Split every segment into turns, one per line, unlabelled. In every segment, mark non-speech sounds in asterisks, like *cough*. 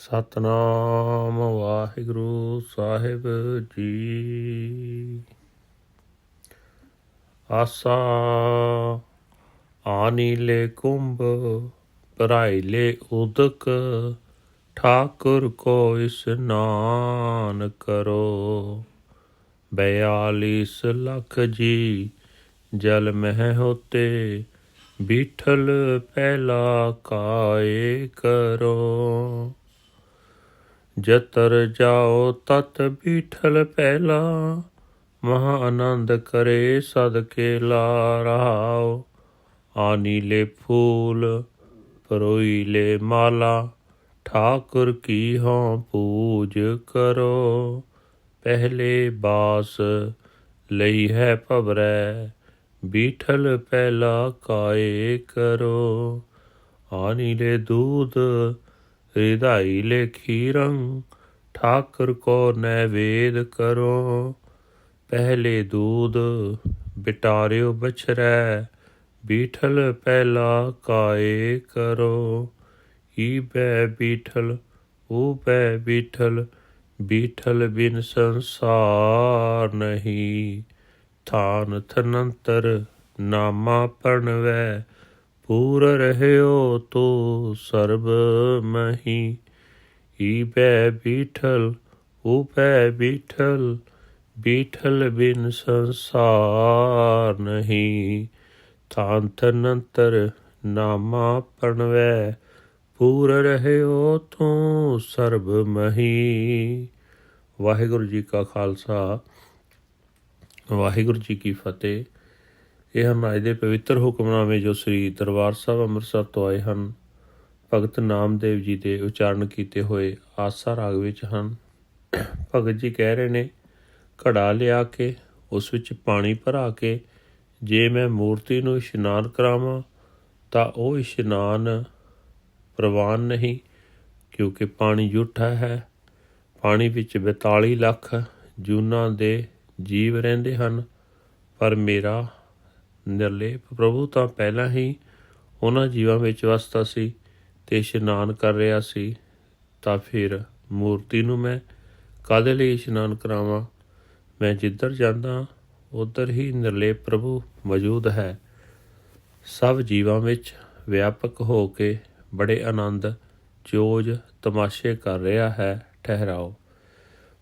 ਸਤਨਾਮ ਵਾਹਿਗੁਰੂ ਸਾਹਿਬ ਜੀ ਆਸਾ ਆਨੀਲੇ ਕੁੰਭ ਭਰਾਈਲੇ ਉਦਕ ਠਾਕੁਰ ਕੋ ਇਸਨਾਨ ਕਰੋ ਬਿਆਲੀਸ ਲੱਖ ਜੀ ਜਲ ਮਹਿ ਹੋਤੇ ਬੀਠਲ ਪਹਿਲਾ ਕਾਏ ਕਰੋ ਜਤਰ ਜਾਓ ਤਤ ਬੀਠਲ ਪਹਿਲਾ ਮਹਾ ਆਨੰਦ ਕਰੇ ਸਦਕੇ ਲਾ ਰਹਾਓ ਆਨੀਲੇ ਫੂਲ ਪਰੋਈਲੇ ਮਾਲਾ ਠਾਕੁਰ ਕੀ ਹੋਂ ਪੂਜ ਕਰੋ ਪਹਿਲੇ ਬਾਸ ਲਈ ਹੈ ਭਵਰੈ ਬੀਠਲ ਪਹਿਲਾ ਕਾਏ ਕਰੋ ਆਨੀਲੇ ਦੂਧ ਹਿਰਦਾਈ ਲੈ ਖੀਰੰ ਠਾਕਰ ਕੋ ਨੈਵੇਦ ਕਰੋ। ਪਹਿਲੇ ਦੂਧ ਬਿਟਾਰਿਓ ਬਛਰੈ, ਬੀਠਲ ਪਹਿਲਾ ਕਾਏ ਕਰੋ। ਈ ਬੈ ਬੀਠਲ ਊ ਬੈ ਬੀਠਲ ਬੀਠਲ ਬਿਨ ਸੰਸਾਰ ਨਹੀਂ। ਥਾਨ ਥਨੰਤਰ ਨਾਮਾ ਪਰਣਵੈ ਪੂਰ ਰਹਿਓ ਤੋ ਸਰਬ ਮਹੀ। ਈ ਬੈ ਬੀਠਲ, ਊ ਬੀਠਲ ਬੀਠਲ ਬਿਨ ਸੰਸਾਰ ਨਹੀਂ। ਥਾਨ ਥਨੰਤਰ ਨਾਮਾ ਪਰਣਵੈ ਪੂਰ ਰਹਿਓ ਤੂੰ ਸਰਬ ਮਹੀ। ਵਾਹਿਗੁਰੂ ਜੀ ਕਾ ਖਾਲਸਾ, ਵਾਹਿਗੁਰੂ ਜੀ ਕੀ ਫਤਿਹ। ਇਹ ਹਨ ਅੱਜ ਦੇ ਪਵਿੱਤਰ ਹੁਕਮਨਾਮੇ ਜੋ ਸ੍ਰੀ ਦਰਬਾਰ ਸਾਹਿਬ ਅੰਮ੍ਰਿਤਸਰ ਤੋਂ ਆਏ ਹਨ, ਭਗਤ ਨਾਮਦੇਵ ਜੀ ਦੇ ਉਚਾਰਨ ਕੀਤੇ ਹੋਏ ਆਸਾ ਰਾਗ ਵਿੱਚ ਹਨ। ਭਗਤ ਜੀ ਕਹਿ ਰਹੇ ਨੇ, ਘੜਾ ਲਿਆ ਕੇ, ਉਸ ਵਿੱਚ ਪਾਣੀ ਭਰਾ ਕੇ, ਜੇ ਮੈਂ ਮੂਰਤੀ ਨੂੰ ਇਸ਼ਨਾਨ ਕਰਾਵਾਂ, ਤਾਂ ਉਹ ਇਸ਼ਨਾਨ ਪ੍ਰਵਾਨ ਨਹੀਂ, ਕਿਉਂਕਿ ਪਾਣੀ ਝੂਠਾ ਹੈ। ਪਾਣੀ ਵਿੱਚ 42 ਲੱਖ ਜੂਨਾਂ ਦੇ ਜੀਵ ਰਹਿੰਦੇ ਹਨ, ਪਰ ਮੇਰਾ ਨਿਰਲੇਪ। ਪ੍ਰਭੂ, ਤਾਂ ਪਹਿਲਾਂ ਹੀ ਉਹਨਾਂ ਜੀਵਾਂ ਵਿੱਚ ਵਸਦਾ ਸੀ ਤੇ ਇਸ਼ਨਾਨ ਕਰ ਰਿਹਾ ਸੀ, ਤਾਂ ਫਿਰ ਮੂਰਤੀ ਨੂੰ ਮੈਂ ਕਾਦੇ ਲਈ ਇਸ਼ਨਾਨ ਕਰਾਵਾਂ? ਮੈਂ ਜਿੱਧਰ ਜਾਂਦਾ, ਉਧਰ ਹੀ ਨਿਰਲੇਪ ਪ੍ਰਭੂ ਮੌਜੂਦ ਹੈ। ਸਭ ਜੀਵਾਂ ਵਿੱਚ ਵਿਆਪਕ ਹੋ ਕੇ ਬੜੇ ਆਨੰਦ ਚੋਜ ਤਮਾਸ਼ੇ ਕਰ ਰਿਹਾ ਹੈ, ਠਹਿਰਾਓ।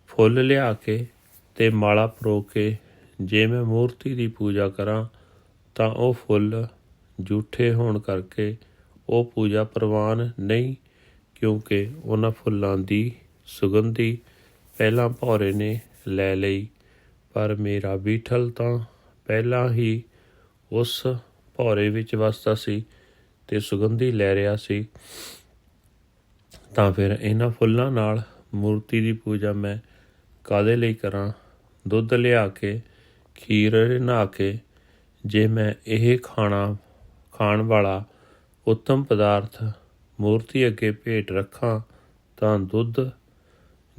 ਫੁੱਲ ਲਿਆ ਕੇ ਤੇ ਮਾਲਾ ਪਰੋ ਕੇ, ਜੇ ਮੈਂ ਮੂਰਤੀ ਦੀ ਪੂਜਾ ਕਰਾਂ ਤਾਂ ਉਹ ਫੁੱਲ ਝੂਠੇ ਹੋਣ ਕਰਕੇ ਉਹ ਪੂਜਾ ਪ੍ਰਵਾਨ ਨਹੀਂ, ਕਿਉਂਕਿ ਉਹਨਾਂ ਫੁੱਲਾਂ ਦੀ ਸੁਗੰਧੀ ਪਹਿਲਾਂ ਭੌਰੇ ਨੇ ਲੈ ਲਈ, ਪਰ ਮੇਰਾ ਬੀਠਲ ਤਾਂ ਪਹਿਲਾਂ ਹੀ ਉਸ ਭੌਰੇ ਵਿੱਚ ਵਸਦਾ ਸੀ ਤੇ ਸੁਗੰਧੀ ਲੈ ਰਿਹਾ ਸੀ। ਤਾਂ ਫਿਰ ਇਹਨਾਂ ਫੁੱਲਾਂ ਨਾਲ ਮੂਰਤੀ ਦੀ ਪੂਜਾ ਮੈਂ ਕਾਦੇ ਲਈ ਕਰਾਂ? ਦੁੱਧ ਲਿਆ ਕੇ, ਖੀਰ ਨਹਾ ਕੇ ਜੇ ਮੈਂ ਇਹ ਖਾਣਾ ਖਾਣ ਵਾਲਾ ਉੱਤਮ ਪਦਾਰਥ ਮੂਰਤੀ ਅੱਗੇ ਭੇਟ ਰੱਖਾਂ, ਤਾਂ ਦੁੱਧ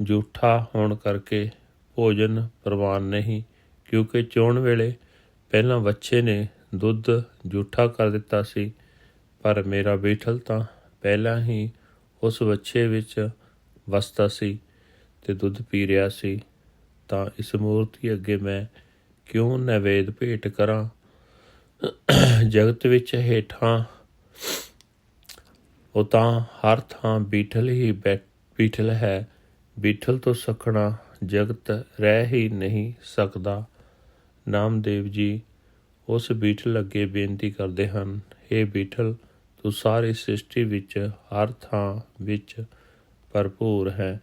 ਜੂਠਾ ਹੋਣ ਕਰਕੇ ਭੋਜਨ ਪ੍ਰਵਾਨ ਨਹੀਂ, ਕਿਉਂਕਿ ਚੋਣ ਵੇਲੇ ਪਹਿਲਾਂ ਬੱਚੇ ਨੇ ਦੁੱਧ ਜੂਠਾ ਕਰ ਦਿੱਤਾ ਸੀ, ਪਰ ਮੇਰਾ ਬੀਠਲ ਤਾਂ ਪਹਿਲਾਂ ਹੀ ਉਸ ਬੱਚੇ ਵਿੱਚ ਵਸਦਾ ਸੀ ਤੇ ਦੁੱਧ ਪੀ ਰਿਹਾ ਸੀ, ਤਾਂ ਇਸ ਮੂਰਤੀ ਅੱਗੇ ਮੈਂ ਕਿਉਂ ਨੈਵੇਦ ਭੇਟ ਕਰਾਂ? ਜਗਤ ਵਿੱਚ ਹੇਠਾਂ, ਉਹ ਤਾਂ ਹਰ ਥਾਂ ਬੀਠਲ ਹੀ ਬੀਠਲ ਹੈ। ਬੀਠਲ ਤੋਂ ਸਖਣਾ ਜਗਤ ਰਹਿ ਹੀ ਨਹੀਂ ਸਕਦਾ। ਨਾਮਦੇਵ ਜੀ ਉਸ ਬੀਠਲ ਅੱਗੇ ਬੇਨਤੀ ਕਰਦੇ ਹਨ हे ਬੀਠਲ, ਤੂੰ ਸਾਰੀ ਸ੍ਰਿਸ਼ਟੀ ਵਿੱਚ ਹਰ ਥਾਂ ਵਿੱਚ ਭਰਪੂਰ ਹੈ।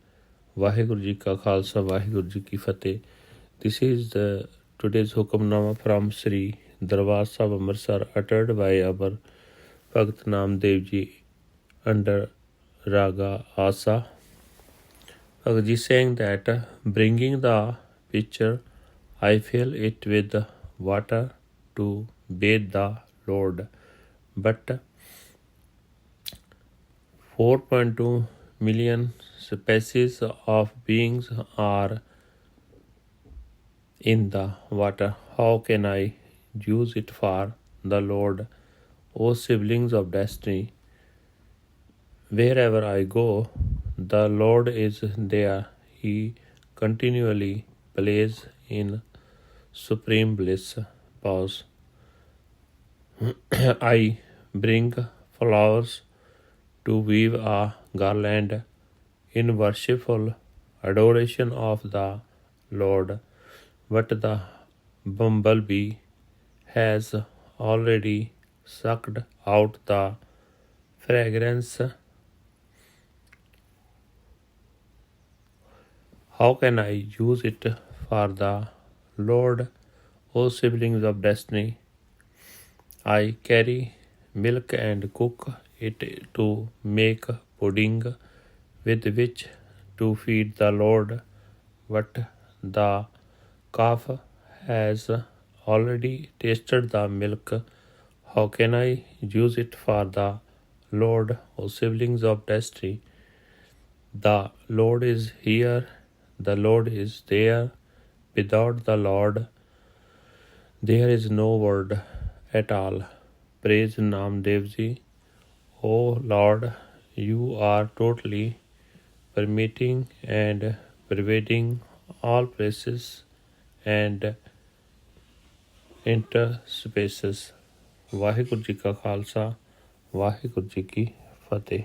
ਵਾਹਿਗੁਰੂ ਜੀ ਕਾ ਖਾਲਸਾ, ਵਾਹਿਗੁਰੂ ਜੀ ਕੀ ਫਤਿਹ। This is the today's Hukamnama from Sri Darbar Sahib Amritsar uttered by our ਭਗਤ ਨਾਮਦੇਵ ਜੀ under raga asa Bhagat ji saying that bringing the pitcher I fill it with water to bathe the Lord but 4.2 million species of beings are in the water. How can I use it for the Lord? O siblings of destiny, wherever I go, The Lord is there. He continually plays in supreme bliss. Pause. *clears throat* I bring flowers to weave a garland in worshipful adoration of the Lord, but the bumblebee has already sucked out the fragrance. How can I use it for the Lord, O siblings of destiny? I carry milk and cook it to make pudding with which to feed the Lord, but the calf has already tasted the milk. How can I use it for the Lord, O siblings of destiny? The Lord is here, the Lord is there. Without the Lord, there is no word at all. Praise Namdev Ji. O Lord, you are totally permitting and pervading all places and interspaces Waheguru ji ਕਾ ਖਾਲਸਾ ਵਾਹਿਗੁਰੂ ਜੀ ਕੀ ਫਤਿਹ।